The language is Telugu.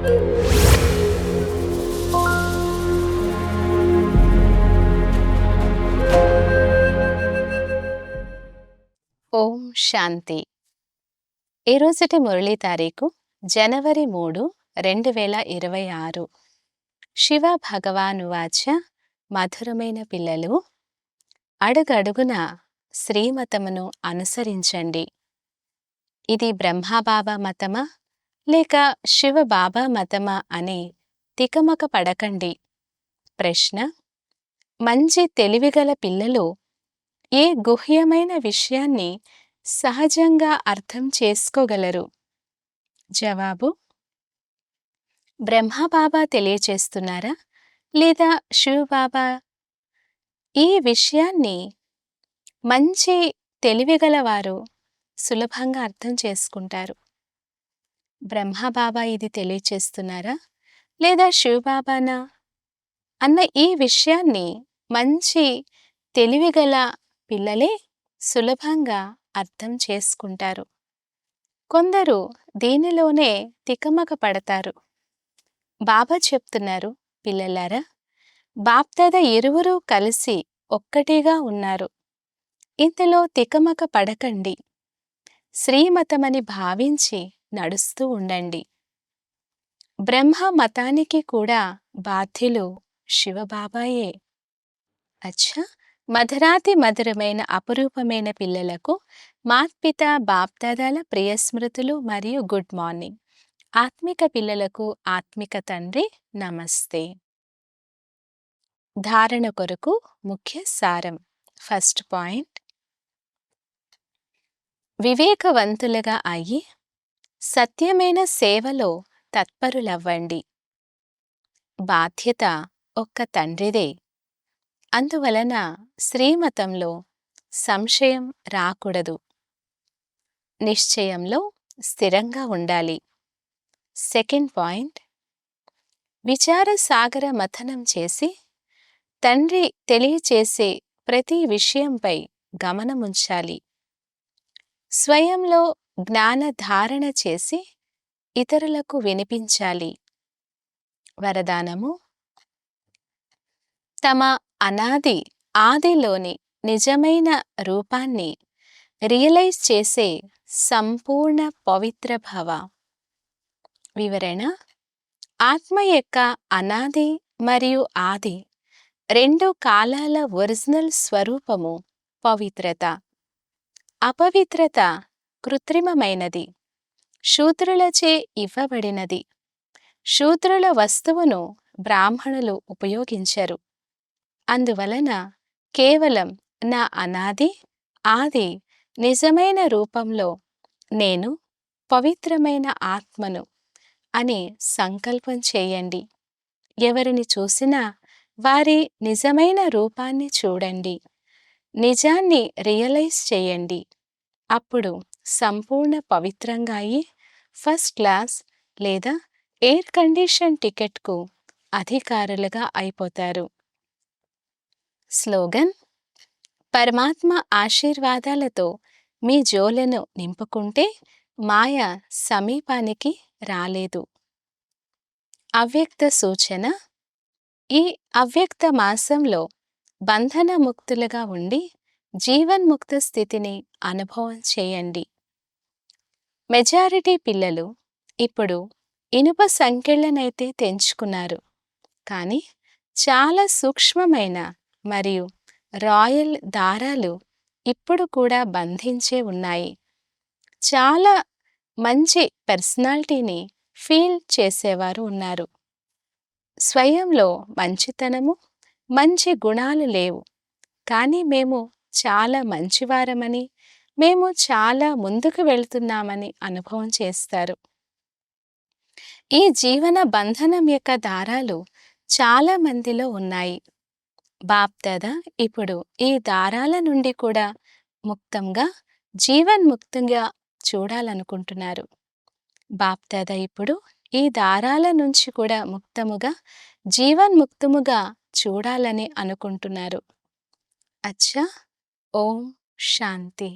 ఓం శాంతి. ఈరోజుటి మురళీ తారీఖు జనవరి మూడు రెండు వేల ఇరవై ఆరు. శివ భగవాను వాచ మధురమైన పిల్లలు అడుగడుగున శ్రీమతమును అనుసరించండి. ఇది బ్రహ్మాబాబా మతమా? లేక శివ బాబా మతమా అని తికమక పడకండి. ప్రశ్న మంచి తెలివిగల పిల్లలు ఏ గుహ్యమైన విషయాన్ని సహజంగా అర్థం చేసుకోగలరు? జవాబు బ్రహ్మబాబా తెలియచేస్తున్నారా లేదా శివబాబా ఈ విషయాన్ని మంచి తెలివిగల వారు సులభంగా అర్థం చేసుకుంటారు. బ్రహ్మబాబా ఇది తెలియచేస్తున్నారా? లేదా శివబాబానా అన్న ఈ విషయాన్ని మంచి తెలివిగల పిల్లలే సులభంగా అర్థం చేసుకుంటారు. కొందరు దీనిలోనే తికమక పడతారు. బాబా చెప్తున్నారు పిల్లలారా బాప్దాద ఇరువురు కలిసి ఒక్కటిగా ఉన్నారు. ఇంతలో తికమక పడకండి. శ్రీమతమని భావించి నడుస్తూ ఉండండి. బ్రహ్మ మతానికి కూడా బాధ్యులు శివబాబాయే. అచ్చా! మధురాతి మధురమైన అపురూపమైన పిల్లలకు మాత్పిత బాప్దాదాల ప్రియ స్మృతులు మరియు గుడ్ మార్నింగ్. ఆత్మిక పిల్లలకు ఆత్మిక తండ్రి నమస్తే. ధారణ కొరకు ముఖ్య సారం. First point. వివేకవంతులుగా అయ్యి సత్యమైన సేవలో తత్పరులవ్వండి. బాధ్యత ఒక్క తండ్రిదే. అందువలన శ్రీమతంలో సంశయం రాకూడదు. నిశ్చయంలో స్థిరంగా ఉండాలి. Second point. విచార సాగర మథనం చేసి తండ్రి తెలియచేసే ప్రతి విషయంపై గమనముంచాలి. స్వయంలో జ్ఞాన ధారణ చేసి ఇతరులకు వినిపించాలి. వరదానము తమ అనాది ఆదిలోని నిజమైన రూపాన్ని రియలైజ్ చేసే సంపూర్ణ పవిత్ర భవ. వివరణ ఆత్మ యొక్క అనాది మరియు ఆది రెండు కాలాల ఒరిజినల్ స్వరూపము పవిత్రత. అపవిత్రత కృత్రిమమైనది. శూద్రులచే ఇవ్వబడినది. శూద్రుల వస్తువును బ్రాహ్మణులు ఉపయోగించరు. అందువలన కేవలం నా అనాది ఆది నిజమైన రూపంలో నేను పవిత్రమైన ఆత్మను అని సంకల్పం చేయండి. ఎవరిని చూసినా వారి నిజమైన రూపాన్ని చూడండి. నిజాన్ని రియలైజ్ చేయండి. అప్పుడు సంపూర్ణ పవిత్రంగా అయి ఫస్ట్ క్లాస్ లేదా ఎయిర్ కండిషన్ టికెట్కు అధికారులుగా అయిపోతారు. స్లోగన్ పరమాత్మ ఆశీర్వాదాలతో మీ జోలను నింపుకుంటే మాయ సమీపానికి రాలేదు. అవ్యక్త సూచన ఈ అవ్యక్త మాసంలో బంధన ముక్తులుగా ఉండి జీవన్ముక్త స్థితిని అనుభవం చేయండి. మెజారిటీ పిల్లలు ఇప్పుడు ఇనుప సంఖ్యలనైతే తెంచుకున్నారు. కానీ చాలా సూక్ష్మమైన మరియు రాయల్ దారాలు ఇప్పుడు కూడా బంధించే ఉన్నాయి. చాలా మంచి పర్సనాలిటీని ఫీల్ చేసేవారు ఉన్నారు. స్వయంలో మంచితనము మంచి గుణాలు లేవు. కానీ మేము చాలా మంచివారమని మేము చాలా ముందుకు వెళ్తున్నామని అనుభవం చేస్తారు. ఈ జీవన బంధనం యొక్క దారాలు చాలా మందిలో ఉన్నాయి. బాప్దాదా ఇప్పుడు ఈ దారాల నుండి కూడా ముక్తంగా జీవన్ముక్తంగా చూడాలనుకుంటున్నారు. బాప్దాదా ఇప్పుడు ఈ దారాల నుంచి కూడా ముక్తముగా జీవన్ముక్తముగా చూడాలని అనుకుంటున్నారు. అచ్చా! ఓం శాంతి.